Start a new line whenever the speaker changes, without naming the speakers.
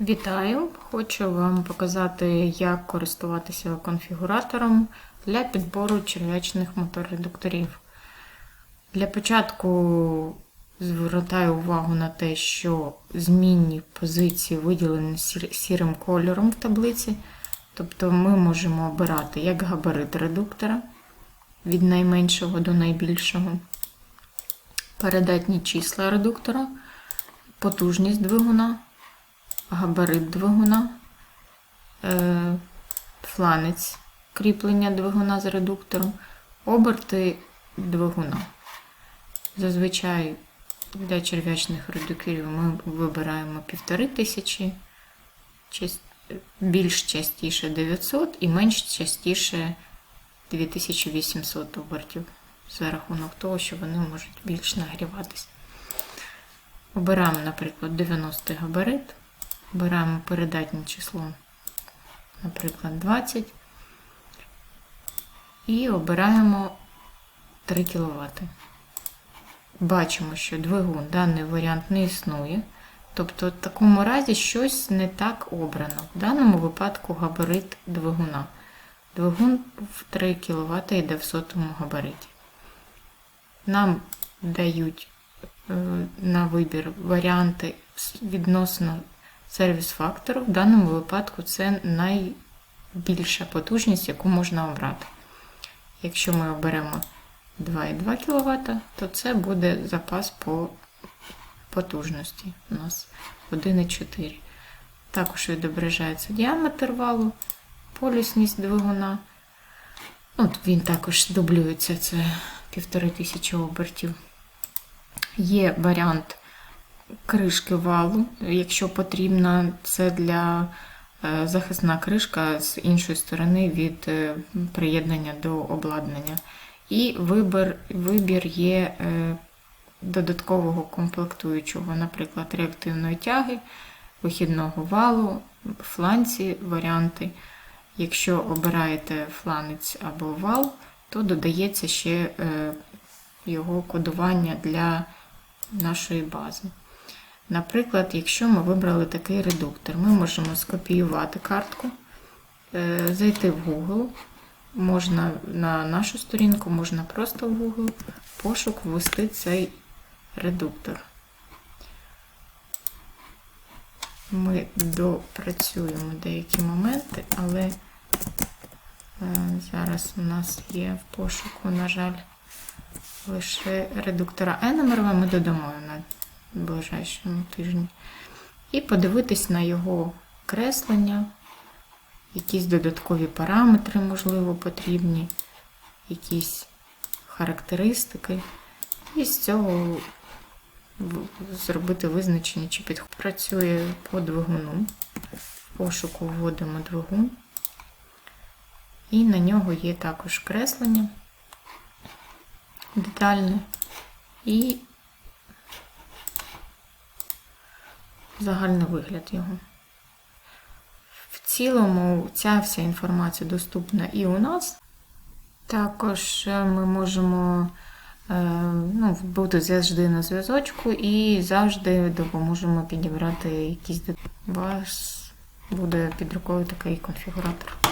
Вітаю! Хочу вам показати, як користуватися конфігуратором для підбору черв'ячних моторедукторів. Для початку звертаю увагу на те, що змінні позиції виділені сірим кольором в таблиці. Тобто ми можемо обирати як габарит редуктора від найменшого до найбільшого, передатні числа редуктора, потужність двигуна габарит двигуна, е, фланець кріплення двигуна з редуктором, оберти двигуна. Зазвичай для черв'ячних редукторів ми вибираємо 1500, част- більш частіше 900 і менш частіше 2800 обертів за рахунок того, що вони можуть більш нагріватися. Обираємо, наприклад, 90 габарит. Беремо передатнє число, наприклад, 20. І обираємо 3 кВт. Бачимо, що двигун даний варіант не існує. Тобто, в такому разі щось не так обрано. В даному випадку габарит двигуна. Двигун в 3 кВт йде в сотому габариті. Нам дають е, на вибір варіанти відносно сервіс-фактору. В даному випадку це найбільша потужність, яку можна обрати. Якщо ми оберемо 2,2 кВт, то це буде запас по потужності. У нас 1,4. Також відображається діаметр валу, полюсність двигуна. От Він також дублюється, це 1500 обертів. Є варіант кришки валу, якщо потрібна, це для е, захисна кришка з іншої сторони від е, приєднання до обладнання. І вибір, вибір є е, додаткового комплектуючого, наприклад, реактивної тяги, вихідного валу, фланці, варіанти. Якщо обираєте фланець або вал, то додається ще його кодування для нашої бази. Наприклад, якщо ми вибрали такий редуктор, ми можемо скопіювати картку, е, зайти в Google, можна на нашу сторінку, можна просто в Google, пошук ввести цей редуктор. Ми допрацюємо деякі моменти, але е, зараз у нас є в пошуку, на жаль, лише редуктора N, ми додамо на ближайшому тижні. І подивитись на його креслення, якісь додаткові параметри, можливо, потрібні, якісь характеристики. І з цього зробити визначення, чи підходить. Працює по двигуну. Пошуку вводимо двигун. І на нього є також креслення детальне. І загальний вигляд його. В цілому ця вся інформація доступна і у нас. Також е, ми можемо е, ну, бути завжди на зв'язочку і завжди допоможемо підібрати якісь. У вас буде під рукою такий конфігуратор.